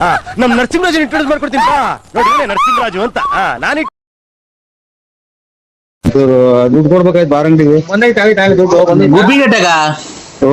ಆ, ನಮ್ ನರಸಿಂಹರಾಜನ್ ಇಂಟ್ರೊಡ್ಯೂಸ್ ಮಾಡ್ಕೊಡ್ತೀನಿ ಬಾ. ನೋಡಿ ನರಸಿಂಹರಾಜು ಅಂತ. ನಾನು ದುಡ್ಡು ಕೊಡ್ಬೇಕಾಯ್ತು ಬಾರ್ ಅಂಗಡಿಗೆ. ಗುಬ್ಬಿಗಟ್ಟಗ ಓ.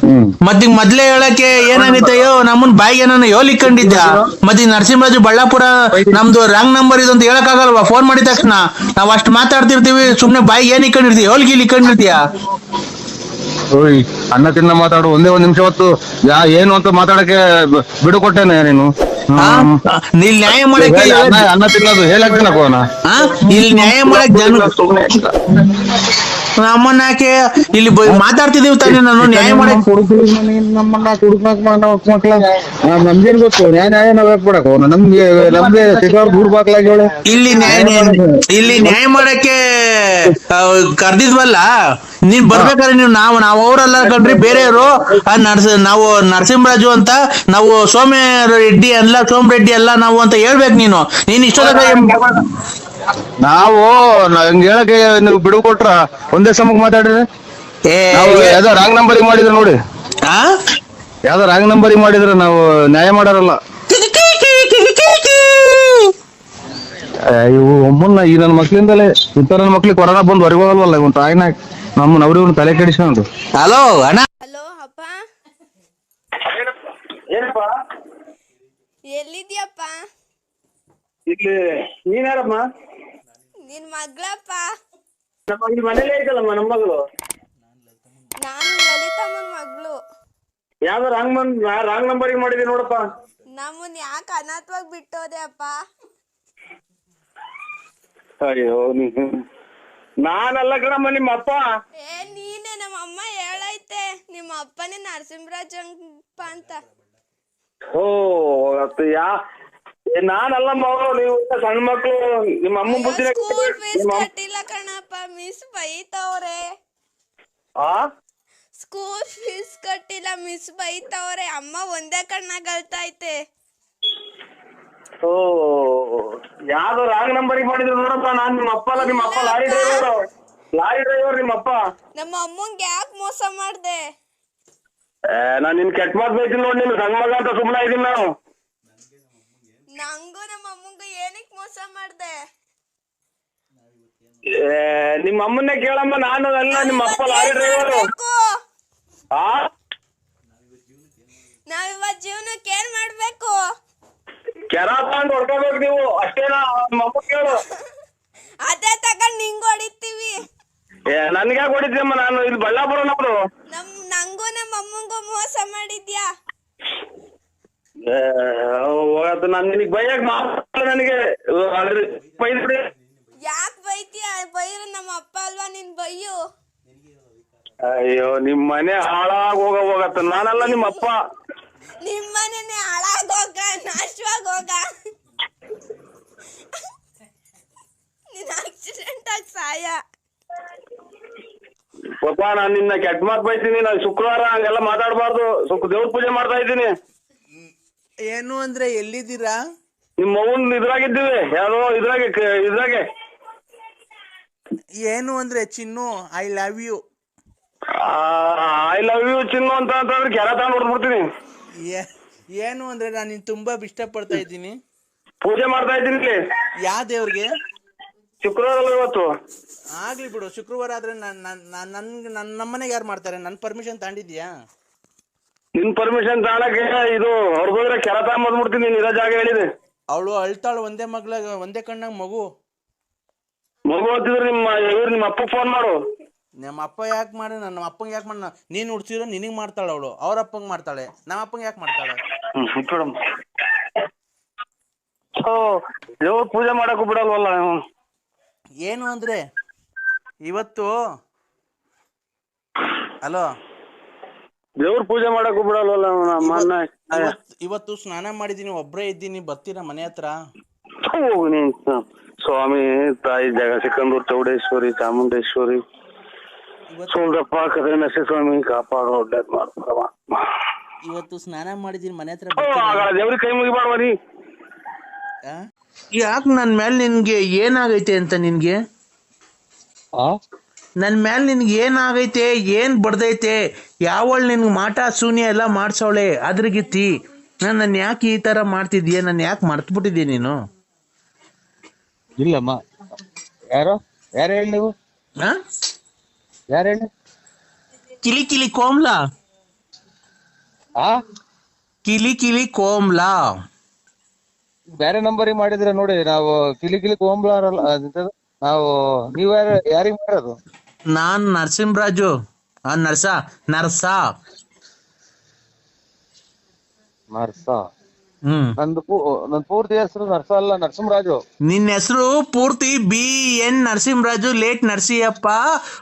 ಹ್ಮ್ ಮತ್ತೀಗ ಮೊದ್ಲೇ ಹೇಳಕ್ಕೆ ಏನಾಗಿತ್ತಯ್ಯೋ ನಮ್ಮನ್ ಬಾಯಿಗೆ ನಾನು ಯೋಲಿಕೊಂಡಿದ್ದ ಮತ್ತೆ ನರಸಿಂಹರಾಜು ಬಳ್ಳಾಪುರ ನಮ್ದು ರಾಂಗ್ ನಂಬರ್ ಇದು ಅಂತ ಹೇಳಕ್ಕಾಗಲ್ವಾ? ಫೋನ್ ಮಾಡಿದ ತಕ್ಷಣ. ನಾವ್ ಅಷ್ಟ್ ಮಾತಾಡ್ತಿರ್ತೀವಿ ಸುಮ್ನೆ ಬಾಯಿಗೆ ಏನ್ ಇಕ್ಕೊಂಡಿರ್ತೀವಿ ಇಕ್ಕೊಂಡಿರ್ತೀಯ? ಓಯ್ ಅನ್ನ ತಿನ್ನ ಮಾತಾಡು. ಒಂದೇ ಒಂದ್ ನಿಮಿಷ ಹೊತ್ತು ಯಾ ಏನು ಅಂತ ಮಾತಾಡಕ್ಕೆ ಬಿಡು ಕೊಟ್ಟೇನೆ ನೀನು? ಇಲ್ಲಿ. ನ್ಯಾಯ ಮಾಡಕ್ಕೆ ಅಣ್ಣ ಅನ್ನ ತಿನ್ನೋದು ಹೇಳಕ್ಕೆ ಕೋನ ಆ? ಇಲ್ಲಿ ನ್ಯಾಯ ಮಾಡಕ್ ಜನ ನಮ್ಮನ್ನ ಯಾಕೆ ಇಲ್ಲಿ ಮಾತಾಡ್ತಿದೀವಿ ತಾನೇ ನಾನು? ನ್ಯಾಯ ಮಾಡಿ ನಮ್ಮನ್ನ ಕುಡುಕ್ನಾಕ್ ಮಕ್ಳ. ನಮ್ಗೇನ್ ಗೊತ್ತು? ನ್ಯಾಯ ನ್ಯಾಯ ನಾವ್ ಯಾಕೆ ನಮ್ಗೆ ನಮ್ಗೆ ಸಿಗೋರ್ ದೂರ್ ಬಾಕ್ಲಾಗಿ ಹೇಳಿ. ಇಲ್ಲಿ ನ್ಯಾಯ ಇಲ್ಲಿ ನ್ಯಾಯ ಮಾಡಕ್ಕೆ ಕರ್ದಿದ್ವಲ್ಲ? ನೀನ್ ಬರ್ಬೇಕಾದ್ರೆ ನೀವು ನಾವು ನಾವ್ ಅವರೆಲ್ಲ ಕಂಡ್ರಿ ಬೇರೆಯವರು. ನರ್ಸ ನಾವು ನರಸಿಂಹರಾಜು ಅಂತ ನಾವು ಸೋಮ್ಯ ರೆಡ್ಡಿ ಅಲ್ಲ ಸೋಮ್ ರೆಡ್ಡಿ ಅಲ್ಲ ನಾವು ಅಂತ ಹೇಳ್ಬೇಕು ನೀನು. ನೀನ್ ಇಷ್ಟೊತ್ತ ನಾವು ಹಂಗ ಹೇಳಕ್ಕೆ ನೀವು ಬಿಡು ಕೊಟ್ರ ಒಂದೇ ಸಮಕ್ ಮಾತಾಡ್ರಿ ನಾವು ಯಾವ್ದೋ ರಾಂಗ್ ನಂಬರ್ ಮಾಡಿದ್ರು ನೋಡಿ. ಆ? ಯಾವ್ದೋ ರಾಂಗ್ ನಂಬರ್ ಮಾಡಿದ್ರ ನಾವು ನ್ಯಾಯ ಮಾಡಾರಲ್ಲ. ಏ, ಇವು ಒಮ್ಮನ್ನ ಈ ನನ್ನ ಮಕ್ಳಿಂದಲೇ ಇಂಥ ನನ್ನ ಮಕ್ಳಿಗೆ ಕೊರೋನಾ ಬಂದು ಹೊರಗೆ ಹೋಗಲ್ವಲ್ಲ ಇವ್ ತಾಯಿನ ನಮ್ಮ ಅವ್ರಿವ್ನ ತಲೆ ಕೆಡಿಸ್ಕೊಂಡು ಹಲೋ ಅಣ್ಣ. ಹಲೋ ಅಪ್ಪ. ಏನಪ್ಪ? ಎಲ್ಲಿದ್ಯಪ್ಪ? ಇಲ್ಲಿ ನೀನ್ ಯಾರಮ್ಮ? ನಿನ್ ಮಗಳಪ್ಪ. ನಮ್ಮ ಇಲ್ಲಿ ಮನೇಲೇ ಐತಲ್ಲಮ್ಮ ನಮ್ಮ ಮಗಳು. ನಾನು ಲಲಿತಮ್ಮನ ಮಗಳು. ಯಾವ ರಾಂಗ್ ಮನ್ ರಾಂಗ್ ನಂಬರಿಗೆ ಮಾಡಿದೀನಿ ನೋಡಪ್ಪ. ನಮ್ಮನ್ ಯಾಕೆ ಅನಾಥವಾಗಿ ಬಿಟ್ಟೋದೆ ಅಪ್ಪ? ಅಯ್ಯೋ ನೀನು. ನಾನಲ್ಲ ಕಣಮ್ಮ ನಿಮ್ಮ ಅಪ್ಪ. ಏ ನೀನೆ ನಮ್ಮ ಅಮ್ಮ ಹೇಳೈತೆ. ನಿಮ್ಮ ಅಪ್ಪನೇ ನರಸಿಂಹರಾಜಪ್ಪ ಅಂತ. ಓ ಅದು ಯಾ ಏ, ನಾನಲ್ಲ ಮಗಳು ನೀವು ಸಣ್ಣ ಮಕ್ಳು ನಿಮ್ಮ ಅಮ್ಮ ಬುದ್ಧಿನ ಸ್ಕೂಲ್ ಫೀಸ್ ಕಟ್ಟಿಲ್ಲ ಕಣಪ್ಪ ಮಿಸ್ ಬೈತವ್ರೆ. ಆ? ಸ್ಕೂಲ್ ಫೀಸ್ ಕಟ್ಟಿಲ್ಲ ಮಿಸ್ ಬೈತವ್ರೆ. ಅಮ್ಮ ಒಂದೇ ಕಣ್ಣಾಗ ಅಳ್ತೈತೆ ಓ ಯಾರು ರಾಂಗ್ ನಂಬರ್ ಮಾಡಿದ್ರು ನೋಡಪ್ಪ ನಾನ್ ನಿಮ್ಮ ಅಪ್ಪ ಅಲ್ಲ ನಿಮ್ಮ ಅಪ್ಪ ಲಾರಿ ಡ್ರೈವರ್ ಲಾರಿ ಡ್ರೈವರ್ ನಿಮ್ಮ ಅಪ್ಪ. ನಮ್ಮ ಅಮ್ಮಂಗೆ ಯಾಕೆ ಮೋಸ ಮಾಡ್ದೆ? ನಾನ್ ನಿನ್ ಕೆಟ್ಟ ಮಾತು ಬೈತೀನಿ ನೋಡಿ ನಿನ್ ಸಣ್ಣ ಮಗ ಅಂತ ಸುಮ್ಮನೆ ಇದೀನಿ ನಾನು. ನಂಗೂ ನಮ್ಮ ಅಮ್ಮಂಗೂ ಏನಕ್ಕೆ ಮೋಸ ಮಾಡ್ದೆ? ಏ, ನಿಮ್ಮ ಅಮ್ಮನ್ನೇ ಕೇಳಮ್ಮ ನಾನು ಅಲ್ಲ ನಿಮ್ಮ ಅಪ್ಪ ಲಾರಿ ಡ್ರೈವರ್? ಆ? ನಾವಿವತ್ ಜೀವನಕ್ಕೆ ಏನ್ ಮಾಡ್ಬೇಕು? ಕೆರ ತಗೊಂಡ್ ಹೊಡ್ಕೋಬೇಕು ನೀವು ಅಷ್ಟೇನಾ? ನಿಮ್ಮ ಅಮ್ಮ ಕೇಳು. ಅದೇ ತಗೊಂಡ್ ನಿಂಗ್ ಹೊಡಿತೀವಿ. ಏ ನನ್ಗೆ ಹೊಡಿತೀಯಮ್ಮ ನಾನು ಇಲ್ಲಿ ಬಳ್ಳಾಪುರ ನಮ್ದು ನಮ್ ನಂಗೂ ನಮ್ಮ ಅಮ್ಮಂಗೂ ಮೋಸ ಮಾಡಿದ್ಯಾ? ಹೋಗತ್ತೆ ನಾನು ನಿನಗೆ ಬೈಯಕ್ ಮಾತ್ರ ನನಗೆ. ಅದ್ರ ಬೈದ್ಬಿಡಿ ಯಾಕ್ ಬೈತೀಯ ಬೈರ ನಮ್ಮ ಅಪ್ಪ ಅಲ್ವಾ ನಿನ್ ಬೈಯು? ಅಯ್ಯೋ ನಿಮ್ ಮನೆ ಹಾಳಾಗ ಹೋಗ ಹೋಗತ್ತ. ನಾನಲ್ಲ ನಿಮ್ಮ ಅಪ್ಪ. ನಿಮ್ಮನೆ ಹಾಳಾಗೋಗ ಹೋಗ ನಿನ್ ಆಕ್ಸಿಡೆಂಟ್ ಆಗಿ ಸಾಯ. ಪಾಪ ನಾನ್ ನಿನ್ನ ಕೆಟ್ಟ ಮಾತು ಬೈತೀನಿ. ನಾನು ಶುಕ್ರವಾರ ಹಂಗೆಲ್ಲ ಮಾತಾಡಬಾರ್ದು. ಸ್ವಲ್ಪ ದೇವ್ರ ಪೂಜೆ ಮಾಡ್ತಾ ಇದ್ದೀನಿ. ಏನು ಅಂದ್ರೆ ಎಲ್ಲಿದ್ದೀರಾ? ನಿಮ್ಮ ಅವ್ವನ್ ಇದ್ರಾಗಿದ್ದೀವಿ. ಯಾವ್ದೋ ಇದ್ರಾಗೆ ಕ- ಇದ್ರಾಗೆ. ಏನು ಅಂದ್ರೆ Chinnu I love you I love you Chinnu ಅಂತ ಅಂತಂದ್ರೆ ಕೆರ ತಗೊಂಡ್ ಹೊಡ್ಬಿಡ್ತೀನಿ ಏನು ಅಂದ್ರೆ ನಾನು ನಿನ್ ತುಂಬಾ ಇಷ್ಟಪಡ್ತಾ ಇದ್ದೀನಿ. ಪೂಜೆ ಮಾಡ್ತಾ ಇದ್ದೀನಿ ಇಲ್ಲಿ. ಯಾವ ದೇವ್ರಿಗೆ? ಶುಕ್ರವಾರ ಇವತ್ತು. ಆಗ್ಲಿ ಬಿಡು ಶುಕ್ರವಾರ ಆದ್ರೆ ನನ್ ನನ್ ನನ್ ನನ್ಗೆ ನನ್ನ ನಮ್ಮನೆಗೆ ಯಾರು ಮಾಡ್ತಾರೆ? ನನ್ನ ಪರ್ಮಿಷನ್ ತಗೊಂಡಿದ್ಯಾ ನಿನ್ ಪರ್ಮಿಷನ್ ತಗೊಳಕ್ಕೆ ಇದು ಹೊರಗೋದ್ರೆ ಕೆರ ತಗೊಂಡ್ಬಿಡ್ತೀನಿ ನೀನ್ ಇರೋ ಜಾಗ ಹೇಳಿದೆ. ಅವಳು ಅಳ್ತಾಳು ಒಂದೇ ಮಗ್ಳ ಒಂದೇ ಕಣ್ಣಾಗ ಮಗು. ಮಗು ಅಂತಿದ್ರೆ ನಿಮ್ಮ ಇವ್ರು ನಿಮ್ಮ ಅಪ್ಪ ಫೋನ್ ಮಾಡು. ನಮ್ಮ ಅಪ್ಪ ಯಾಕೆ ಮಾಡಿ ನಮ್ಮ ಅಪ್ಪಂಗೆ ಯಾಕೆ ಮಾಡ ನೀನು ಹುಡ್ಸಿರೋ ನಿನಗ್ ಮಾಡ್ತಾಳ ಅವಳು. ಅವ್ರ ಅಪ್ಪಂಗೆ ಮಾಡ್ತಾಳೆ. ನಮ್ಮ ಅಪ್ಪಂಗೆ ಯಾಕೆ ಮಾಡ್ತಾಳೆ? ಓ ದೇವ್ರ ಪೂಜೆ ಮಾಡಕ್ಕೂ ಬಿಡಲ್ವಲ್ಲ. ಏನು ಅಂದ್ರೆ ಇವತ್ತು ಹಲೋ? ದೇವ್ರ ಪೂಜೆ ಮಾಡಕ್ಕೂ ಬಿಡಲ್ವಲ್ಲ ನಮ್ಮ ಅಣ್ಣ. ಇವತ್ತು ಇವತ್ತು ಸ್ನಾನ ಮಾಡಿದೀನಿ ಒಬ್ರೇ ಇದ್ದೀನಿ ಬರ್ತೀರಾ ಮನೆ ಹತ್ರ? ಹೋಗು ನೀನ್ ಸ- ಸ್ವಾಮಿ ತಾಯಿ ಜಗ ಸಿಕಂದೂರ್ ಚೌಡೇಶ್ವರಿ ಚಾಮುಂಡೇಶ್ವರಿ. ಇವತ್ತು ಸೋಲ್ದಪ್ಪ ಕದೆ ಸ್ವಾಮಿ ಕಾಪಾಡು ಒಡ್ಡ ಮಾಡ್ತಾರವ ಇವತ್ತು ಸ್ನಾನ ಮಾಡಿದೀನಿ ಮನೆ ಹತ್ರ ದೇವ್ರಿಗೆ ಕೈ ಮುಗಿಬಾರ್ವ ನೀ. ಯಾಕೆ ನನ್ನ ಮೇಲೆ ನಿನ್ಗೆ ಏನಾಗೈತೆ ಅಂತ ನಿನ್ಗೆ? ನನ್ನ ಮೇಲೆ ನಿನ್ಗೆ ಏನಾಗೈತೆ ಏನ್ ಬಡ್ದೈತೆ ಯಾವಳು ನಿನ್ಗೆ ಮಾಟ ಶೂನ್ಯ ಎಲ್ಲ ಮಾಡ್ಸವಳೆ ಅದ್ರಗಿತ್ತಿ. ನಾನು ನನ್ನ ಯಾಕೆ ಈ ತರ ಮಾಡ್ತಿದ್ದೀಯ ನಾನು ಯಾಕೆ ಮರ್ತ್ಬಿಟ್ಟಿದ್ಯಾ ನೀನು? ಇಲ್ಲಮ್ಮ. ಯಾರು? ಯಾರು ಹೇಳಿ ನೀವು? ಹಾ ಯಾರು ಹೇಳಿ? ಕಿಲಿ ಕಿಲಿ ಕೋಮ್ಲಾ? ಆ? ಕಿಲಿ ಕಿಲಿ ಕೋಮ್ಲಾ? ಬೇರೆ ನಂಬರಿಗೆ ಮಾಡಿದ್ರೆ ನೋಡಿ ನಾವು ಕಿಲಿ ಕಿಲಿ ಕೋಂಬ್ಲಾರಲ್ಲ. ನಾವು ನೀವು ಯಾರು ಯಾರಿಗೆ ಮಾಡೋದು ನಾನ್ ನರಸಿಂಹರಾಜು ಆ ನರ್ಸ ನರ್ಸ ನರ್ಸ ಹ್ಮ್. ನಂದು ಪೂ ನನ್ ಪೂರ್ತಿ ಹೆಸರು ನರ್ಸ ಅಲ್ಲ ನರಸಿಂಹರಾಜು. ನಿನ್ನ ಹೆಸರು ಪೂರ್ತಿ B N Narasimharaju late Narasiyappa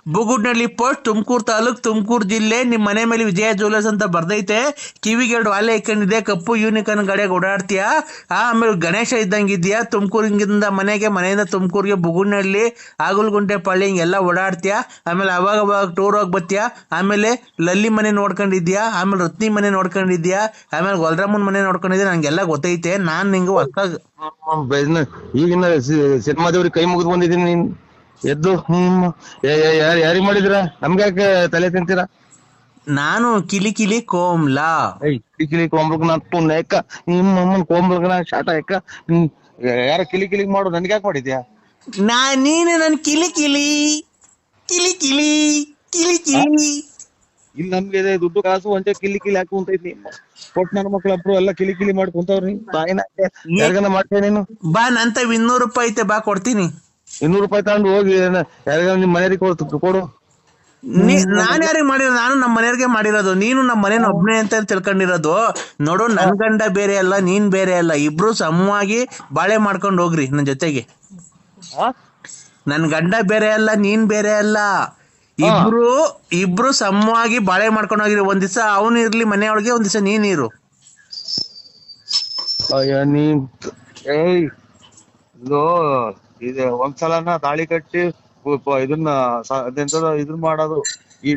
Bugudnalli post Tumakuru taluk Tumakuru ಜಿಲ್ಲೆ. ನಿಮ್ಮ ಮನೆ ಮೇಲೆ ವಿಜಯ ಜ್ಯುವೆಲರ್ಸ್ ಅಂತ ಬರ್ದೈತೆ. ಕಿವಿಗೆ ಎರಡು ವಾಲೆ ಇಕ್ಕೊಂಡಿದೆ ಕಪ್ಪು ಯೂನಿಕಾರ್ನ್ ಗಾಡಿಯಾಗ ಓಡಾಡ್ತೀಯಾ. ಆ, ಆಮೇಲೆ ಗಣೇಶ ಇದ್ದಂಗಿದ್ಯಾ ತುಮಕೂರಿಂದ ಮನೆಗೆ ಮನೆಯಿಂದ ತುಮಕೂರಿಗೆ ಬುಗುಡ್ನಳ್ಳಿ ಆಗುಲ್ಗುಂಟೆ ಪಳ್ಳಿ ಹಿಂಗೆಲ್ಲ ಓಡಾಡ್ತೀಯಾ. ಆಮೇಲೆ ಅವಾಗ ಅವಾಗ ಟೂರ್ ಹೋಗಿ ಬರ್ತೀಯಾ. ಆಮೇಲೆ ಲಲ್ಲಿ ಮನೆ ನೋಡ್ಕೊಂಡಿದ್ಯಾ ಆಮೇಲೆ ರತ್ನಿ ಮನೆ ನೋಡ್ಕೊಂಡಿದ್ಯಾ ಆಮೇಲೆ ಗೊಲ್ರಮ್ಮನ ಮನೆ ನೋಡ್ಕೊಂಡಿದ್ಯಾ ನಂಗೆಲ್ಲ ಗೊತ್ತೈತೆ. ನಾನ್ ನಿಂಗೆ ಬೆದ್ನ ಈಗಿನ ಸಿನಿಮಾ ದೇವ್ರಿಗೆ ಕೈ ಮುಗಿದು ಬಂದಿದ್ದೀನಿ ನೀನ್. ಎದ್ದು ಹ್ಮ್ ಯಾರು ಯಾರಿಗ್ ಮಾಡಿದ್ರ ನಮ್ಗೆ ಯಾಕೆ ತಲೆ ತಿಂತೀರಾ? ನಾನು ಕಿಲಿ ಕಿಲಿ ಕೋಮ್ಲಾ. ಕಿಲಿ ಕಿಲಿ ಕೋಮ್ಲಕ್ ನಾನ್ ತುಂಬ ಯಾಕ ನಿಮ್ಮ ಅಮ್ಮನ್ ಕೋಮ್ಲಕ್ ನಾ ಶಾಟ ಯಾಕ ಹ್ಮ್ ಯಾರ ಕಿಲಿ ಕಿಲಿ ಮಾಡು ನನ್ಗೆ ಯಾಕೆ ಮಾಡಿದ್ಯಾ? ನಾ ನೀನು ನನ್ ಕಿಲಿ ಕಿಲಿ. ಕಿಲಿ ಕಿಲಿ ಕಿಲಿ ಕಿಲಿ. ಇಲ್ಲಿ ನಮ್ಗೆ ದುಡ್ಡು ಕಾಸು ಒಂಚೆ ಕಿಲಿ ಕಿಲಿ ಹಾಕು ಅಂತ ಇದ್ನಿ ಕೊಟ್ ನನ್ನ ಮಕ್ಳಬ್ರು ಎಲ್ಲ ಕಿಲಿ ಕಿಲಿ ಮಾಡಿ ಕುಂತವ್ರಿ. ತಾಯಿನ ಮಾಡ್ತೇನೆ ನೀನು? ಬಾ ನಂತ ಇನ್ನೂರು ರೂಪಾಯಿ ಐತೆ ಬಾ ಕೊಡ್ತೀನಿ. ಇನ್ನೂರು ರೂಪಾಯಿ ತಗೊಂಡು ಹೋಗಿ ಯಾರಿಗಾನ ನಿಮ್ ಮನೆಯವ್ರಿಗೆ ಕೊಡು ಕೊಡು. ನೀ ನಾನ್ ಯಾರಿಗೆ ಮಾಡಿರೋದು? ನಾನು ನಮ್ಮ ಮನೆಯವ್ರಿಗೆ ಮಾಡಿರೋದು. ನೀನು ನಮ್ಮ ಮನೇನ ಒಬ್ನೇ ಅಂತ ತಿಳ್ಕೊಂಡಿರೋದು. ನೋಡು ನನ್ ಗಂಡ ಬೇರೆ ಅಲ್ಲ ನೀನ್ ಬೇರೆ ಅಲ್ಲ. ಇಬ್ರು ಸಮವಾಗಿ ಬಾಳೆ ಮಾಡ್ಕೊಂಡು ಹೋಗ್ರಿ ನನ್ ಜೊತೆಗೆ? ನನ್ ಗಂಡ ಬೇರೆ ಅಲ್ಲ ನೀನ್ ಬೇರೆ ಅಲ್ಲ. ಇಬ್ರು ಇಬ್ರು ಸಮವಾಗಿ ಬಾಳೆ ಮಾಡ್ಕೊಂಡು ಹೋಗಿರಿ ಒಂದ್ ದಿವಸ ಅವನು ಇರ್ಲಿ ಮನೆಯೊಳಗೆ ಒಂದ್ ದಿವಸ ನೀನ್ ಇರು. ಅಯ್ಯ ನೀನ್ ಏಯ್ ಇದು ಇದು ಒಂದ್ಸಲನ ತಾಳಿ ಕಟ್ಟಿ ಉ- ಪ- ಇದನ್ನ ಸ- ಅದೆಂತದ ಇದನ್ ಮಾಡೋದು. ಈ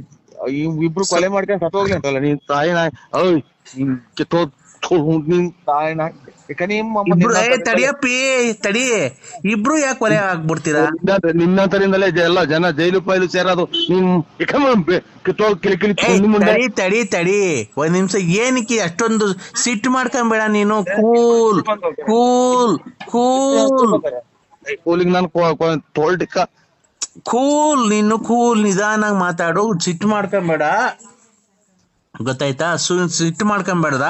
ಈ ಇಬ್ರು ಕೊಲೆ ಮಾಡ್ಕೊಂಡು ಸತ್ತೋಗ್ಲಿ ಅಂತಲ್ಲ ನೀನ್ ತಾಯಿ ನಾಯಿ ಓಯ್ ನೀನ್ ನೀನ್ ತಡಿಯಪ್ಪಿ ತಡಿ. ಇಬ್ರು ಯಾಕೆ ಕೊಲೆ ಆಗ್ಬಿಡ್ತೀರಾ? ನಿನ್ನ- ನಿನ್ನಂತರಿಂದಲೇ ಎಲ್ಲ ಜನ ಜೈಲು ಪೈಲು ಸೇರೋದು ತಡಿ ತಡಿ ತಡಿ ಒಂದ್ ನಿಮಿಷ ಏನಕ್ಕೆ ಅಷ್ಟೊಂದು ಸಿಟ್ಟು ಮಾಡ್ಕೊಂಬೇಡ ನೀನು? Cool cool cool. ಕೂಲಿಂಗ್ ನಾನು ತೋಲ್ಟಿಕ್ಕ ಕೂಲ್ ನೀನು ಕೂಲ್ ನಿಧಾನಾಗಿ ಮಾತಾಡು ಸಿಟ್ಟು ಮಾಡ್ಕೊಂಬೇಡ. ಗೊತ್ತಾಯ್ತಾ? ಸು ಸಿಟ್ಟು ಮಾಡ್ಕೊಂಬೇಡ್ದ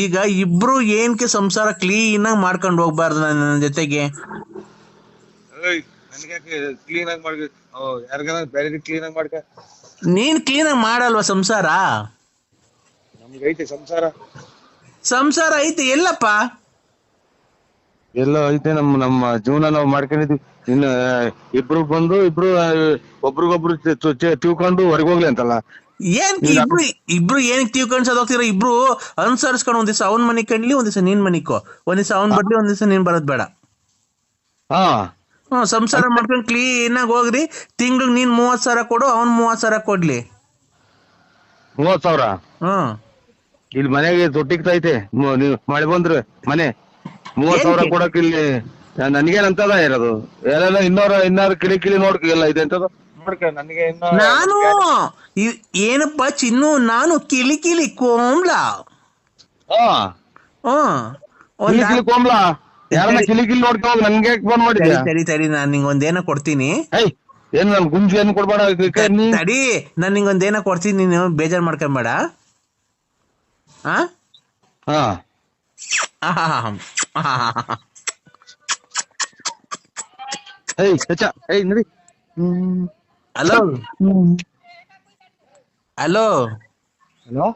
ಈಗ ಇಬ್ರು ಏನ್ಕೆ ಸಂಸಾರ ಕ್ಲೀನ್ ಆಗಿ ಮಾಡ್ಕೊಂಡು ಹೋಗ್ಬಾರ್ದು ನನ್ನ ಜೊತೆಗೆ? ನನಗೆ ಕ್ಲೀನ್ ಆಗಿ ಮಾಡ್ಕ ಯಾರಿಗಾನ ಬೇರೆ ಕ್ಲೀನ್ ಆಗಿ ಮಾಡ್ಕ? ನೀನ್ ಕ್ಲೀನ್ ಆಗಿ ಮಾಡಲ್ವಾ ಸಂಸಾರ? ಸಂಸಾರ. ಸಂಸಾರ ಐತೆ ಎಲ್ಲಪ್ಪ? ಎಲ್ಲ ಐತೆ ನಮ್ಮ ನಮ್ಮ ಜೀವನ ನಾವು ಮಾಡ್ಕೊಂಡಿದ್ವಿ. ಇನ್ನು ಇಬ್ರು ಬಂದು ಇಬ್ರು ಒಬ್ರಿಗೊಬ್ರು ತಿಳ್ಕೊಂಡು ಹೊರಗೆ ಹೋಗ್ಲಿ ಅಂತಲ್ಲ. ಏನ್ ಇಬ್ರು ಇಬ್ರು ಏನ್ ತಿಳ್ಕೊಂಡ್ ಹೋಗ್ತೀರ? ಇಬ್ರು ಅನುಸರಿಸ್ಕೊಂಡು ಒಂದ್ ದಿವಸ ಅವನ್ ಮನೆ ಕಣ್ಲಿ ಒಂದ್ ದಿವಸ ನೀನ್ ಮನಿಕೋ ಒಂದ್ ದಿವಸ ಅವ್ನ್ ಬರ್ಲಿ ಒಂದ್ ದಿವಸ ನೀನ್ ಬರೋದ್ ಬೇಡ. ಹಾ. ಹ್ಮ್ ಸಂಸಾರ ಮಾಡ್ಕೊಂಡು ಕ್ಲೀನ್ ಆಗಿ ಹೋಗ್ರಿ. ತಿಂಗ್ಳಿಗೆ ನೀನ್ ಮೂವತ್ ಸಾವಿರ ಕೊಡು ಅವ್ನ್ ಮೂವತ್ ಸಾವಿರ ಕೊಡ್ಲಿ. ಮೂವತ್ ಸಾವಿರ? ಹ್ಮ್. ಇಲ್ಲಿ ಮನೆಗೆ ತೊಟ್ಟಿಗ್ತೈತೆ ಮಳೆ ಬಂದ್ರೆ ಮನೆ. ಮೂವತ್ ಸಾವಿರ? ಕೊಡಕ್ ಇಲ್ಲಿ ನನ್ಗೇನಂತದ ಇರೋದು? ಎಲ್ಲ ಇನ್ನೋರ ಇನ್ನಾರು ಕಿಳಿ ಕಿಳಿ ನೋಡ್ಕ ಎಲ್ಲ ಇದೆ ಅಂತದ ನೋಡ್ಕ ನನಗೆ ಇನ್ನ ನಾನು ಇ- ಏನಪ್ಪ ಚಿನ್ನು ನಾನು ಕಿಲಿ ಕಿಲಿ ಕೋಮ್ಲ. ಹಾ. ಹ್ಮ್ ಒಂದ್ ಕಿಲಿ ಕಿಲಿ ಕೋಮ್ಲ. ಯಾರನ್ನ ಕಿಲಿ ಕಿಲಿ ನೋಡ್ಕೊ ಹೋಗ್ ನನ್ಗೆ ಫೋನ್ ಮಾಡಿದ್ಯಾ? ಸರಿ ತಡಿ ನಾನ್ ನಿಂಗೊಂದ್ ಕೊಡ್ತೀನಿ. ಏಯ್ ಏನ್ ನನ್ ಗುಂಜಿ ಏನ್ ಕೊಡ್ಬೇಡ ಕ- ನೀ ತಡಿ ನಾನ್ ನಿಂಗೊಂದ್ ಏನೋ ಕೊಡ್ತೀನಿ ನೀನು ಬೇಜಾರ್ ಮಾಡ್ಕೊಂಬೇಡ ಆ? ಹಾ. ಹೆಚ್ಚ ಏಯ್ ನಡಿ. ಹ್ಮ್. ಹಲೋ? ಹಲೋ? ಹಲೋ?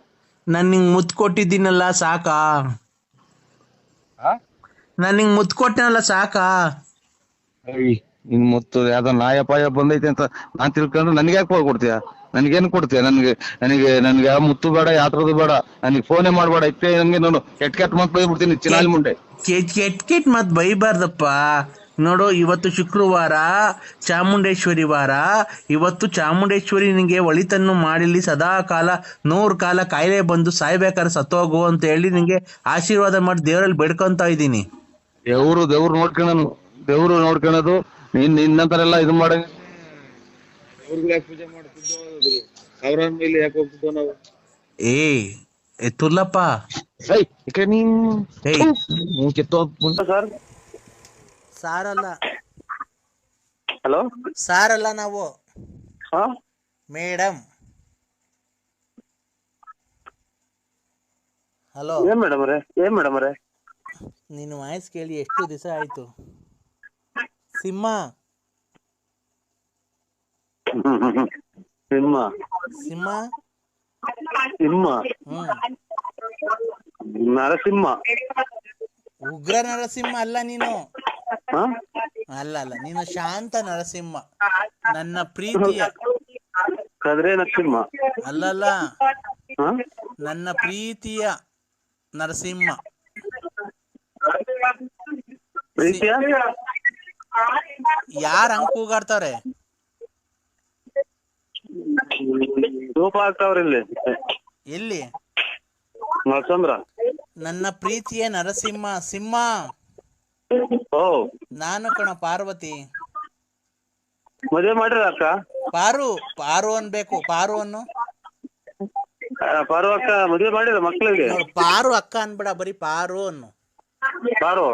ನಾನು ನಿಂಗೆ ಮುತ್ತು ಕೊಟ್ಟಿದ್ದೀನಲ್ಲ ಸಾಕಾ? ಆ? ನಾನು ನಿಂಗೆ ಮುತ್ತು ಕೊಟ್ಟನಲ್ಲ ಸಾಕಾ? ಇನ್ ಮತ್ತು ಯಾವ್ದೋ ನಾಯ ಪಾಯ ಬಂದೈತೆ ಅಂತ ನಾನ್ ತಿಳ್ಕೊಂಡ್ರೆ ನನಗೆ ಯಾಕೆ ಕೊಡ್ತೀಯ? ನನ್ಗೇನ್ ಕೊಡ್ತೀಯ? ನನ್ಗೆ ನನಗೆ ನನ್ಗೆ ಯಾವ ಮುತ್ತು ಬೇಡ ಯಾತ್ರದು ಬೇಡ. ನನಗೆ ಫೋನೇ ಮಾಡ್ಬೇಡ. ಇಪ್ಪೇ ನನ್ಗೆ ನಾನು ಕೆಟ್ಟ ಕೆಟ್ಟ ಮತ್ ಬೈಬಿಡ್ತೀನಿ ಚಿನಾಲಿ ಮುಂಡೆ ಕೆಟ್ ಕೆಟ್ ಕೆಟ್ ಮತ್ ಬೈಬಾರ್ದಪ್ಪ. ನೋಡು ಇವತ್ತು ಶುಕ್ರವಾರ ಚಾಮುಂಡೇಶ್ವರಿ ವಾರ. ಇವತ್ತು ಚಾಮುಂಡೇಶ್ವರಿ ನಿನಗೆ ಒಳಿತನ್ನು ಮಾಡಿಲಿ ಸದಾ ಕಾಲ ನೂರು ಕಾಲ ಕಾಯಿಲೆ ಬಂದು ಸಾಯ್ಬೇಕಾದ್ರೆ ಸತ್ತೋಗು ಅಂತ ಹೇಳಿ ನಿಂಗೆ ಆಶೀರ್ವಾದ ಮಾಡಿ ದೇವರಲ್ಲಿ ಬೇಡ್ಕೊಂತ ಇದ್ದೀನಿ. ದೇವ್ರು ದೇವ್ರು ನೋಡ್ಕೊಳ್ಳೋನು ದೇವ್ರು ನೋಡ್ಕೊಳ್ಳೋದು ನೀನ್ ನಿನ್ನಂತರೆಲ್ಲ ಇದು ಮಾಡ. ಪೂಜೆ ಮಾಡ್ತಿದ್ದೋ ಸಾವಿರಾರು ಮೇಲೆ ಯಾಕೆ ಹೋಗ್ತಿದ್ದೋ ನಾವು. ಏ ಎತ್ತುಲ್ಲಪ್ಪ ತುಲ್ಲಪ್ಪ. ಏಯ್ ಈ ನೀನ್. ಏಯ್. ಮೂಗ್ ತೋ ಮುಂದೆ ಸರ್? ಸಾರಲ್ಲ. ಹಲೋ? ಸಾರಲ್ಲ ನಾವು. ಹಾ? Madam hello. ಏನ್ ಮೇಡಮ್ ಅವರೇ? ಏನ್ ಮೇಡಮ್ ಅವರೇ? ನಿನ್ನ ವಾಯ್ಸ್ ಕೇಳಿ ಎಷ್ಟು ದಿವಸ ಆಯ್ತು? ಸಿಂಹ. ಸಿಂಹ. ಸಿಂಹ? ಸಿಂಹ. ಹ್ಮ್. ನರಸಿಂಹ. ಉಗ್ರ ನರಸಿಂಹ ಅಲ್ಲ ನೀನು. ಅಲ್ಲ ಅಲ್ಲ ನೀನು ಶಾಂತ ನರಸಿಂಹ ನನ್ನ ಪ್ರೀತಿಯ. ಕದ್ರೆ ನರಸಿಂಹ. ಅಲ್ಲಲ್ಲ ನನ್ನ ಪ್ರೀತಿಯ ನರಸಿಂಹ. ಪ್ರೀತಿಯ? ಯಾರು ಹಂಗ್ ಕೂಗಾಡ್ತಾರೆ ಧೂಪ ಹಾಕ್ತಾವ್ರಿ ಇಲ್ಲಿ. ಎಲ್ಲಿ? ನರಸಂದ್ರ. ನನ್ನ ಪ್ರೀತಿಯ ನರಸಿಂಹ ಸಿಂಹ. ಓ. ನಾನು ಕಣ ಪಾರ್ವತಿ. ಮದುವೆ ಮಾಡ್ರಿ ಅಕ್ಕ. ಪಾರು ಪಾರು ಅನ್ಬೇಕು ಪಾರು ಅನ್ನು. ಆ, ಪಾರು ಅಕ್ಕ ಮದುವೆ ಮಾಡಿರ ಮಕ್ಕಳಿಗೆ ನೋಡು ಪಾರು ಅಕ್ಕ ಅನ್ಬೇಡ ಬರೀ ಪಾರು ಅನ್ನು. ಪಾರು?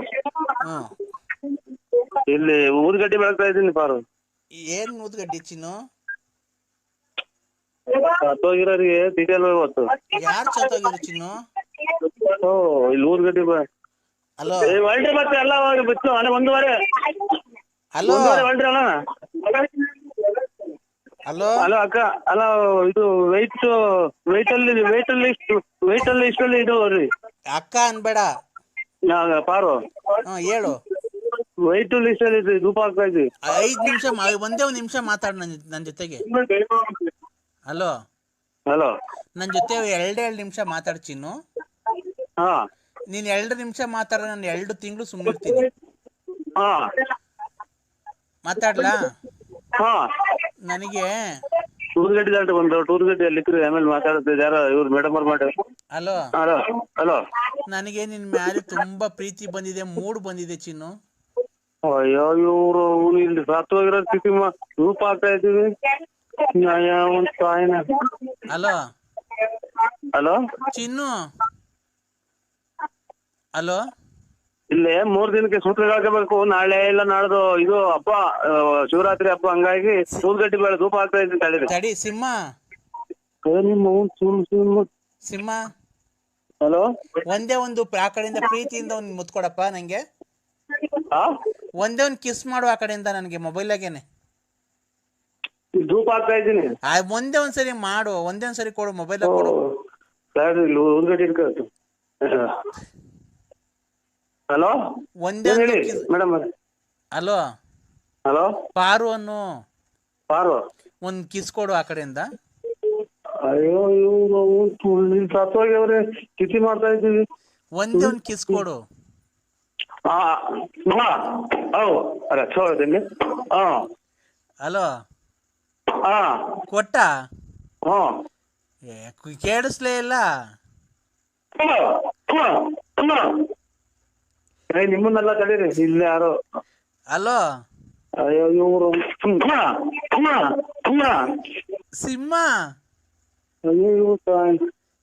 ಹ್ಮ್. ಇಲ್ಲಿ ಊದ್ಗಡ್ಡಿ ಬೆಳಗ್ತಾ ಇದ್ದೀನಿ ಪಾರು. ಏನ್ ಊದ್ಗಡ್ಡಿ ಚಿನ್ನು? ಸತ್ತೋಗಿರೋರಿಗೆ ಡೀಟೇಲ್ ಇವತ್ತು. ಯಾರ್ ಸತ್ತೋಗಿದ್ರು ಚಿನ್ನು? ಓ ಇಲ್ಲಿ ಊದ್ಗಡ್ಡಿ ಬ- ಹಲೋ. ಏ ಮತ್ತೆ ಎಲ್ಲ ಹೋಗಿ ಬಿತ್ತು ಅಲ್ಲ ಒಂದೂವರೆ ಹಲೋ. ಒಂದೂವರೆ ಹೊಲ್ಟ್ರಿ ಅಲ್ಲ. ಹಲೋ. ಅಲ್ಲ ಅಕ್ಕ. ಅಲ್ಲ ಇದು ವೆಯ್ಟ್ ವೆಯ್ಟ್ ಅಲ್ಲಿ ವೆಯ್ಟ್ ಅಲ್ಲಿ ವೆಯ್ಟ್ ಅಲ್ಲಿ ಇಷ್ಟಲ್ಲಿ ಇದು ರೀ ಅಕ್ಕ ಅನ್ಬೇಡ. ಪಾರು. ಹ್ಮ್ ಹೇಳು. ವೈಟ್ ಲಿಸ್ಟ್ ಅಲ್ಲಿ ಇದು ಧೂಪ ಹಾಕ್ತಾ ಇದ್ವಿ ಐದ್ ನಿಮಿಷ ಒಂದೇ ಒಂದ್ ನಿಮಿಷ ಮಾತಾಡ್ ನನ್ ನನ್ ಜೊತೆಗೆ. ಹಲೋ. ಹಲೋ. ನನ್ ಜೊತೆ ಎರಡ್ ಎರಡ್ ನಿಮಿಷ ಮಾತಾಡ್ತೀನಿ ಹಾ. ನೀನ್ ಎರಡು ನಿಮಿಷ ಮಾತಾಡ ನಾನು ಎರಡು ತಿಂಗಳು ಸುಮ್ಮನಿರ್ತೀನಿ ಹಾ. ಮಾತಾಡ್ಲಾ? ಹಾ. ನನಗೆ ಟೂರ್ಗಡ್ಡಿ ದಾಟಿ ಬಂದು ಟೂರ್ಗಡ್ಡಿ ಅಲ್ಲಿ ಇಕ್ರಿ ಆಮೇಲೆ ಮಾತಾಡ್ತಿದ್ದೆ ಯಾರೋ ಇವ್ರು ಮೇಡಮ್ ಅವ್ರು ಮಾಡಿ ಹಲೋ? Hello hello. ನನಗೆ ನಿನ್ ಮ್ಯಾಲೆ ತುಂಬಾ ಪ್ರೀತಿ ಬಂದಿದೆ ಮೂಡ್ ಬಂದಿದೆ ಚಿನ್ನು. ಅಯ್ಯೋ ಇವ್ರು ಅವ್ನು ಇಲ್ಲಿ ಸತ್ತು ಹೋಗಿರೋ ಸ್ಥಿತಿ ರೂಪ ಆಗ್ತಾ ಇದ್ದೀವಿ. ನ್ಯಾಯ ಒಂದ್ ತಾಯಿನ. ಹಲೋ? ಹಲೋ? ಚಿನ್ನು. ಹಲೋ ಇಲ್ಲಿ ಮೂರ್ ದಿನಕ್ಕೆ ಸೂತ್ರ ಹಾಕಬೇಕು ನಾಳೆ ಇಲ್ಲ ನಾಳ್ದು ಇದು ಹಬ್ಬ ಆ, ಶಿವರಾತ್ರಿ ಹಬ್ಬ ಹಂಗಾಗಿ ಸೂಲ್ಗಟ್ಟಿ ಬೆಳೆ ಧೂಪ ಆಗ್ತಾ ಇದ್ದೀನಿ ತಡೀರಿ ತಡಿ ಸಿಂಹ. ಸಿಂಹ. ಹಲೋ ಒಂದೇ ಒಂದು ಆ ಕಡೆಯಿಂದ ಪ್ರೀತಿಯಿಂದ ಒಂದ್ ಮುತ್ಕೊಡಪ್ಪ ನಂಗೆ. ಒಂದೇ ಒಂದ್ ಕಿಸ್ ಮಾಡು ಆ ಕಡೆಯಿಂದ ನನಗೆ ಮೊಬೈಲಾಗೇನೆ ಧೂಪ ಆಗ್ತಾ ಇದ್ದೀನಿ. ಆ ಒಂದೇ ಒಂದ್ಸರಿ ಮಾಡು ಒಂದೇ ಒಂದ್ಸರಿ ಕೊಡು ಮೊಬೈಲ್ ಕೊಡು. ಸರ್ ಇಲ್ಲಿ ಇಟ್ಕೊಳ್ತು ಹಲೋ? ಒಂದೇ ಏನ್ ಹೇಳಿ? Madam hello? ಹಲೋ? ಪಾರು ಅನ್ನು ಪಾರು? ಒಂದ್ ಕಿಸ್ ಕೊಡು ಆ ಕಡೆಯಿಂದ. ಅಯ್ಯೋ ಇವ್ರು ಸತ್ತೋಗ್ಯವ್ರೆ ಸ್ಥಿತಿ ಮಾಡ್ತಾ ಇದ್ದೀವಿ ಒಂದೇ ಒಂದ್ ಕಿಸ್ ಕೊಡು. ಹಾ ಹಾ ಹೌ ಅಲ್ಲ ಚೋ ನಿಂಗೆ ಹಾ ಹಲೋ? ಹಾ ಕೊಟ್ಟ? ಹಾ. ಏ, ಕೇಳಿಸ್ಲೇ ಇಲ್ಲ. ಏ ನಿಮ್ಮನ್ನೆಲ್ಲ ತಡೀರಿ ಇಲ್ಲ ಯಾರು. ಹಲೋ? ಅಯ್ಯೋ ಇವರು. ಸಿಂಹ? ಅಯ್ಯೋ ಇವ್ರು ತಾಯಿ.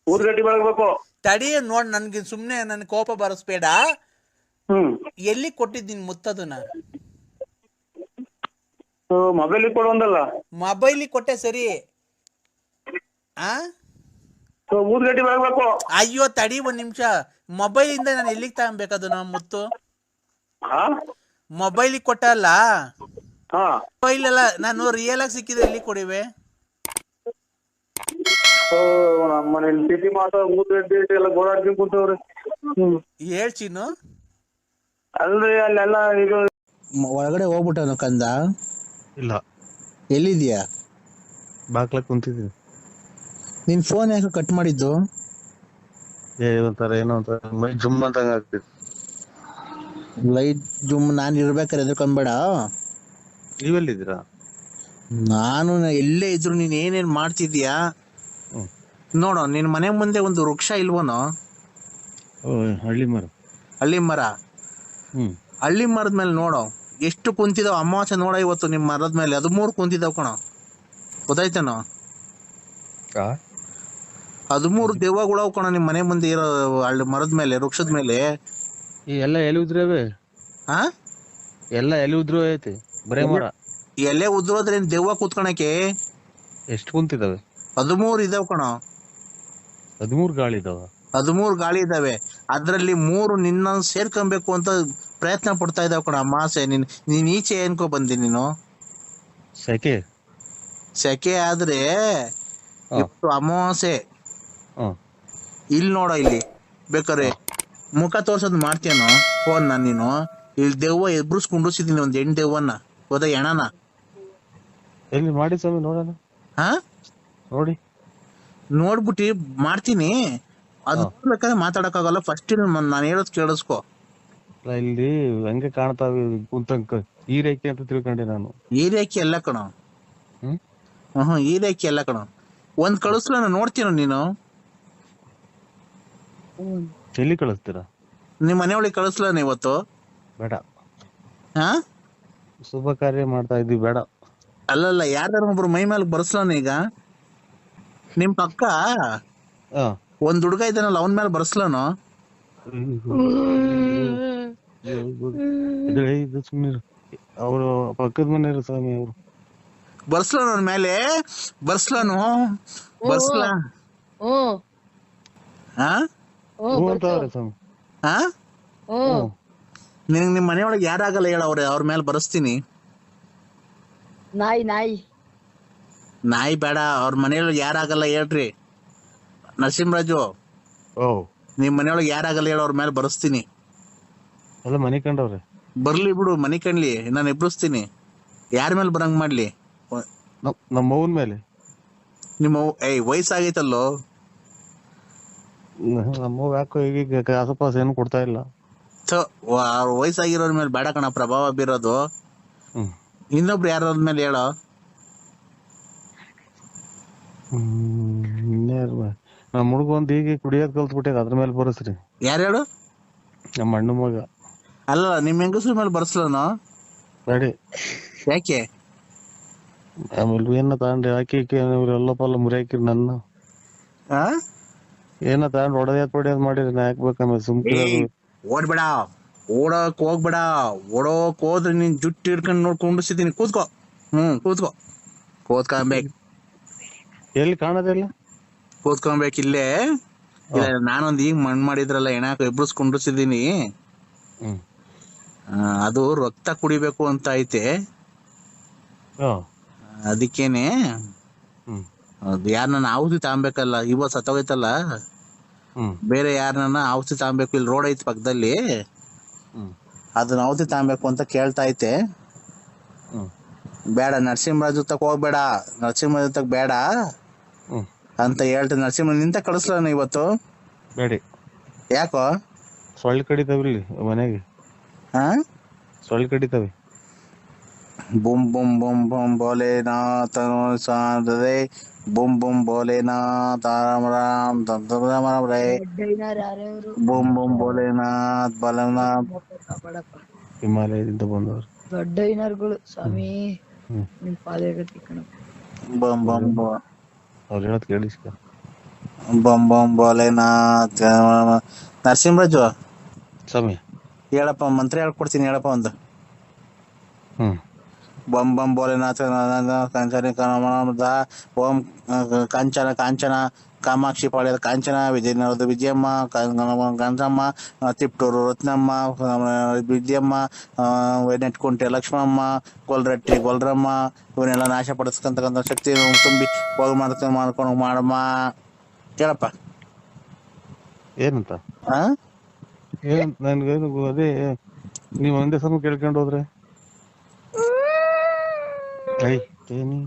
ಊದ್ಗಡ್ಡಿ ಬೆಳಗ್ಬೇಕು ತಡಿ ನೋಡ್ ನನ್ಗೆ ಸುಮ್ನೆ ನನ್ ಕೋಪ ಬರಸ್ಬೇಡ. ಹ್ಮ್. ಎಲ್ಲಿ ಕೊಟ್ಟಿದ್ದೀನಿ ಮುತ್ತದನ್ನ? ಮೊಬೈಲ್ ಕೊಡು ಒಂದಲ್ಲ ಮೊಬೈಲಿಗೆ ಕೊಟ್ಟೆ ಸರಿ. ಆ? ಊರ್ ಗಟ್ಟಿ ಬೆಳಗ್ಬೇಕು ಅಯ್ಯೋ ತಡಿ ಒಂದ್ ನಿಮಿಷ. ಮೊಬೈಲ್ ಇಂದ ನಾನು ಎಲ್ಲಿಗೆ ತಗೊಬೇಕದು ನಮ್ಮ ಮುತ್ತು? ಮೊಬೈಲ್ ಮೊಬೈಲಿಗೆ ಕೊಟ್ಟಲ್ಲ? ಹಾ. ಮೊಬೈಲ್ ಎಲ್ಲ ನಾನು ರಿಯಲ್ ಆಗಿ ಸಿಕ್ಕಿದ್ರೆ ಎಲ್ಲಿ ಕೊಡಿವೆ? ಓ ನಮ್ಮ ಮನೇಲಿ ತಿಥಿ ಮಾಸ ಊದ್ಗಡ್ಡಿ ಇಟ್ಟು ಎಲ್ಲ ಗೋಳಾಡ್ಕೊಂಡ್ ಕುಂತವ್ರಿ. ಹ್ಮ್. ಹೇಳ್ ಚಿನ್ನು ಅಲ್ರಿ ಅಲ್ಲೆಲ್ಲ ಇದು ಒಳಗಡೆ ಹೋಗ್ಬಿಟ್ಟನು ಕಂದ? ಇಲ್ಲ. ಎಲ್ಲಿದ್ಯಾ ಬಾಕ್ಲಕ್ ಕುಂತಿದ್ದೀನಿ. ನಿನ್ ಫೋನ್ ಯಾಕೆ ಕಟ್ ಮಾಡಿದ್ದು? ಒಂಥರ ಏನೋ ಒಂಥರ ಮೈ ಜುಮ್ ಅಂತ ಆಗ್ತಿತ್ತು. ಲೈಟ್ ಜುಮ್ ನಾನು ಇರ್ಬೇಕಾರೆ ಎದ್ಕೊಂಬೇಡ ನೀವೆಲ್ಲಿದ್ದೀರಾ? ನಾನು ನ- ಎಲ್ಲೇ ಇದ್ರು ನೀನ್ ಏನೇನ್ ಮಾಡ್ತಿದ್ಯಾ ನೋಡೋ ನೋಡು ನಿನ್ ಮನೆ ಮುಂದೆ ಒಂದು ವೃಕ್ಷ ಇಲ್ವನೋ? ಓ ಹಳ್ಳಿ ಮರ. ಹಳ್ಳಿ ಮರ. ಹ್ಮ್. ಹಳ್ಳಿ ಮರದ ಮೇಲೆ ನೋಡು ಎಷ್ಟು ಕುಂತಿದಾವ್ ಅಮಾವಾಸ್ಯೆ ನೋಡ ಇವತ್ತು ನಿಮ್ ಮರದ ಮೇಲೆ. ಹದಿಮೂರು ಕುಂತಿದಾವ್ ಕಣ. ಗೊತ್ತಾಯ್ತೇನೋ? ಹದಿಮೂರು ದೆವ್ವಗಳು ಕಣ ನಿಮ್ ಮನೆ ಮುಂದೆ ಇರೋ ಹಳ್ಳಿ ಮರದ ಮೇಲೆ ವೃಕ್ಷದ ಮೇಲೆ. ಈ ಎಲ್ಲ ಎಲ್ಲಿ ಉದ್ರವೆ? ಹಾ ಎಲ್ಲ ಎಲ್ಲಿ ಉದ್ರು ಐತಿ ಬರೇ ಮರ ಎಲೆ ಉದ್ರೋದ್ರೆ ಏನ್ ದೆವ್ವ ಕೂತ್ಕೊಳಕ್ಕೆ? ಎಷ್ಟು ಕುಂತಿದಾವೆ? ಹದಿಮೂರು ಇದಾವ ಕಣ. ಹದಿಮೂರು ಗಾಳಿ ಇದಾವ? ಹದಿಮೂರು ಗಾಳಿ ಇದಾವೆ. ಅದ್ರಲ್ಲಿ ಮೂರು ನಿನ್ನ ಸೇರ್ಕೊಬೇಕು ಅಂತ ಪ್ರಯತ್ನ ಪಡ್ತಾ ಇದಾವ್ ಕಣ ಮಾಸೆ ನೀನ್ ನೀನ್ ಈಚೆ ಏನ್ಕೋ ಬಂದಿ ನೀನು. ಸೆಕೆ? ಸೆಕೆ ಆದ್ರೆ ಅಮಾವಾಸೆ ಇವತ್ತು ಅಮಾವಾಸ್ಯೆ. ಹ್ಮ್ ಇಲ್ಲಿ ನೋಡೋ ಇಲ್ಲಿ. ಬೇಕಾರೆ ಮುಖ ತೋರ್ಸೋದ್ ಮಾಡ್ತೀಯನೋ ಫೋನ್ ನಾನು ನೀನು. ಇಲ್ಲಿ ದೆವ್ವ ಎಬ್ರುಸ್ ಕುಂಡ್ರಿಸಿದೀನಿ ಒಂದ್ ಹೆಣ್ ದೆವ್ವನ್ನ. ಹೋದ ಎಣನ ಎಲ್ಲಿ ಮಾಡಿ ಸ್ವಾಮಿ ನೋಡೋಣ. ಹಾ? ನೋಡಿ. ನೋಡ್ಬಿಟ್ಟು ಮಾಡ್ತೀನಿ. ಅದು ಬೇಕಾದ್ರೆ ಮಾತಾಡಕ್ಕಾಗಲ್ಲ. ಫಸ್ಟ್ ನಾನು ಹೇಳೋದ್ ಕೇಳಿಸ್ಕೊ. ಇಲ್ಲಿ ಹಂಗೆ ಕಾಣ್ತಾವೆ ಕುಂತಂಕ ಈ ರೇಖೆ ಅಂತ ತಿಳ್ಕೊಂಡೆ ನಾನು. ಈ ರೇಖೆ ಎಲ್ಲ ಕಣ. ಹ್ಮ್? ಹ್ಮ್ ರೇಖೆ ಎಲ್ಲ ಕಣ. ಒಂದ್ ಕಳಿಸ್ಲ ನೋಡ್ತೀನ ನೀನು. ಎಲ್ಲಿ ಕಳಿಸ್ತೀರಾ? ನಿಮ್ ಮನೆಯೊಳಗೆ ಕಳಿಸ್ಲ ಇವತ್ತು? ಬೇಡ. ಹಾ? ಶುಭ ಕಾರ್ಯ ಮಾಡ್ತಾ ಇದ್ದೀವಿ ಬೇಡ. ಅಲ್ಲಲ್ಲ ಯಾರ್ಯಾರ ಒಬ್ರು ಮೈ ಮೇಲೆ ಬರ್ಸ್ಲಾನ ಈಗ ನಿಮ್ ಪಕ್ಕ ಹಾ. ಒಂದ್ ಹುಡುಗ ಇದ್ದಾನಲ್ಲ ಅವನ್ ಮೇಲೆ ಬರ್ಸ್ಲಾನು? ಇದು ಸುಮ್ಮನೆ ಅವರು ಪಕ್ಕದ ಮನೆಯವ್ರು ಸ್ವಾಮಿ ಅವರು. ಬರ್ಸ್ಲಾನು ಅವನ್ ಮೇಲೆ? ಬರ್ಸ್ಲಾನು? ಬರ್ಸ್ಲಾ? ಓ. ಹಾ? ಹ್ಞೂ ಸ್ವಾಮಿ. ಹಾ ಓ. ನಿನಗ್ ನಿಮ್ ಮನೆಯೊಳಗೆ ಯಾರಾಗಲ್ಲ ಹೇಳ ಅವ್ರೆ ಅವ್ರ ಮೇಲೆ ಬರಿಸ್ತೀನಿ. ನಾಯಿ ನಾಯಿ. ನಾಯಿ ಬೇಡ ಅವ್ರ ಮನೆಯೊಳಗೆ ಯಾರಾಗಲ್ಲ ಹೇಳ್ರಿ. ನರಸಿಂಹರಾಜು ಓ. ನಿಮ್ ಮನೆಯೊಳಗೆ ಯಾರಾಗಲ್ಲ ಹೇಳ ಅವ್ರ ಮೇಲೆ ಬರಸ್ತೀನಿ. ಎಲ್ಲ ಮನೆ ಕಂಡವ್ರೆ ಬರ್ಲಿ ಬಿಡು ಮನೆ ಕಣ್ಲಿ ನಾನು ಎಬ್ಬಿಸ್ತೀನಿ ಯಾರ ಮೇಲೆ ಬರಂಗ್ ಮಾಡ್ಲಿ? ನಮ್ ನಮ್ಮ ಮೌನ್ ಮೇಲೆ. ನಿಮ್ಮ ಅವ್ವ- ಏಯ್ ವಯಸ್ಸಾಗೈತಲ್ಲೋ. ನಮ್ಮ ಯಾಕೋ ಈಗ ಪಾಸು ಏನು ಕೊಡ್ತಾ ಇಲ್ಲ. ಆ ಅವ್ರ್ ಮೇಲೆ ಬೇಡ ಕಣ ಪ್ರಭಾವ ಬೀರೋದು. ಇನ್ನೊಬ್ರು ಯಾರ ಮೇಲೆ ಹೇಳೋ? ನಮ್ಮ ಹುಡುಗ ಒಂದ್ ಈಗ ಕುಡಿಯೋದ್ ಕಲ್ತ್ಬಿಟ್ಟೆ ಅದ್ರ ಮೇಲೆ ಬರಸ್ರಿ. ಯಾರು ಹೇಳು? ನಮ್ಮ ಅಣ್ಣ ಮಗ. ಅಲ್ಲ ನಿಮ್ ಹೆಂಗಸ್ರ ಮೇಲೆ ಬರ್ಸ್ಲನು? ರೆಡಿ. ಯಾಕೆ? ಆಮೇಲೆ ಏನ ತಗೊಂಡ್ರಿ ಹಾಕಿ ಎಲ್ಲ ಪಲ್ಲ ಮುರಿ ಹಾಕಿರಿ ನನ್ನ. ಆ ಏನ ತಗೊಂಡ್ ಹೊಡೆದ್ ಹೊಡೆಯೋದ್ ಮಾಡಿರಿ. ನಾ ಹಾಕ್ಬೇಕಂದ್ರೆ ಸುಮ್ಕಿರೋದು ಓಡ್ಬೇಡ. ಓಡೋಕ್ ಹೋಗ್ಬೇಡ. ಓಡೋಕ್ ಹೋದ್ರೆ ನೀನ್ ಜುಟ್ಟು ಹಿಡ್ಕೊಂಡ್ ನೋಡ್ಕೊಂಡಿಸಿದೀನಿ ಕೂತ್ಕೋ. ಹ್ಮ್ ಕೂತ್ಕೋ. ಕೂತ್ಕೊಂಬೇಕ್. ಎಲ್ಲಿ ಕಾಣೋದಿಲ್ಲ ಕೂತ್ಕೊಂಬೇಕ್ ಇಲ್ಲೇ. ಇಲ್ಲ ನಾನೊಂದ್ ಈಗ ಮಣ್ ಮಾಡಿದ್ರಲ್ಲ ಏನಾಕ ಇಬ್ರು ಕುಂಡ್ರಿಸಿದೀನಿ ಹ್ಮ್. ಆ, ಅದು ರಕ್ತ ಕುಡಿಬೇಕು ಅಂತ ಐತೆ. ಹಾ. ಅದಕ್ಕೇನೆ. ಹ್ಮ್. ಅದು ಯಾರನ್ನ ಔಷಧಿ ತಗೊಂಬೇಕಲ್ಲ ಇವತ್ ಸತ್ತೋಗೈತಲ್ಲ. ಬೇರೆ ಯಾರನ್ನ ಔಷಧಿ ತಗೋಬೇಕು ಇಲ್ಲಿ ರೋಡ್ ಐತಿ ಪಕ್ಕದಲ್ಲಿ. ಅದನ್ನ ಔಷಧಿ ತಗೋಬೇಕು ಅಂತ ಕೇಳ್ತಾ ಐತೆ. ಬೇಡ ನರಸಿಂಹರಾಜ ತಕ್ಕ ಹೋಗ್ಬೇಡ. ನರಸಿಂಹರಾಜ ತಕ್ಕ ಬೇಡ. ಅಂತ ಹೇಳ್ತೀನಿ ನರಸಿಂಹ ನಿಂತ ಕಳಿಸ್ಲ ಇವತ್ತು? ಬೇಡಿ. ಯಾಕೋ? ಸೊಳ್ಳೆ ಕಡಿತಾವಿಲ್ಲಿ ಮನೆಗೆ. ಹಾ? ಸೊಳ್ಳೆ ಕಡಿತಾವೆ. ಬುಮ್ ಬುಂ ಬುಂ ಬುಂ ಭೋಲೆನಾಥನು ಸಾಂದ್ರೆ ಬುಮ್ ಬುಮ್ ಭೋಲೆನಾಥ ರಾಮ ರಾಮ್ ತಂತ್ರ ರಾಮ ರಾಮ ರೇ. ಬುಂ ಬುಂ ಬುಮ್ ಬುಮ್ ಭೋಲೆನಾಥ್ ಬಲನಾಥ್ ಹಿಮಾಲಯದಿಂದ ಬಂದವ್ರು. ದೊಡ್ಡೈನರ್ಗಳು ಸ್ವಾಮಿ. ನಿಮ್ಮ ನಿಮ್ ಪಾದಗತಿ ಬಮ್ ಬಮ್ ಬೋ- ಅವ್ರು ಹೇಳೋದು ಕೇಳಿಸ್ಕ ಬಮ್ ಬಮ್ ಭೋಲೆನಾಥ್ ನರಸಿಂಹರಾಜು ಸ್ವಾಮಿ. ಹೇಳಪ್ಪ ಮಂತ್ರ ಹೇಳ್ಕೊಡ್ತೀನಿ ಹೇಳಪ್ಪ ಒಂದು. ಹ್ಮ್. ಬಂ ಬಂ ಭೋಲೆನಾಥ ಕಂಚನ ಕಮಲದ ಓಂ ಕಂಚನ ಕಾಂಚನ ಕಾಮಾಕ್ಷಿ ಪಾಳ್ಯದ ಕಾಂಚನ ವಿಜಯನಗರದ ವಿಜಯಮ್ಮ ಗಂಜಮ್ಮ ಗಂಗಮ್ಮ ತಿಪ್ಟೂರು ರತ್ನಮ್ಮ ವಿಜಯಮ್ಮ ನೆಟ್ಕುಂಟೆ ಲಕ್ಷ್ಮಮ್ಮ ಗೊಲ್ರಟ್ಟಿ ಗೊಲ್ರಮ್ಮ ಇವನ್ನೆಲ್ಲ ನಾಶ ಪಡಿಸ್ಕೊಂತಕ್ಕಂಥ ಶಕ್ತಿ ತುಂಬಿ ಹೋಗಿ ಮಾಡ್ಕೊಂಡು ಮಾಡ್ಕೊಂಡು ಮಾಡಮ್ಮ. ಕೇಳಪ್ಪ. ಏನಂತ? ಹಾ ಏನಂತ ನನ್ಗೇನು ಗೊ- ಅದೇ ನೀವು ಒಂದೇ ಸಮ ಕೇಳ್ಕೊಂಡು ಹೋದ್ರೆ? ಐ ಏನಿ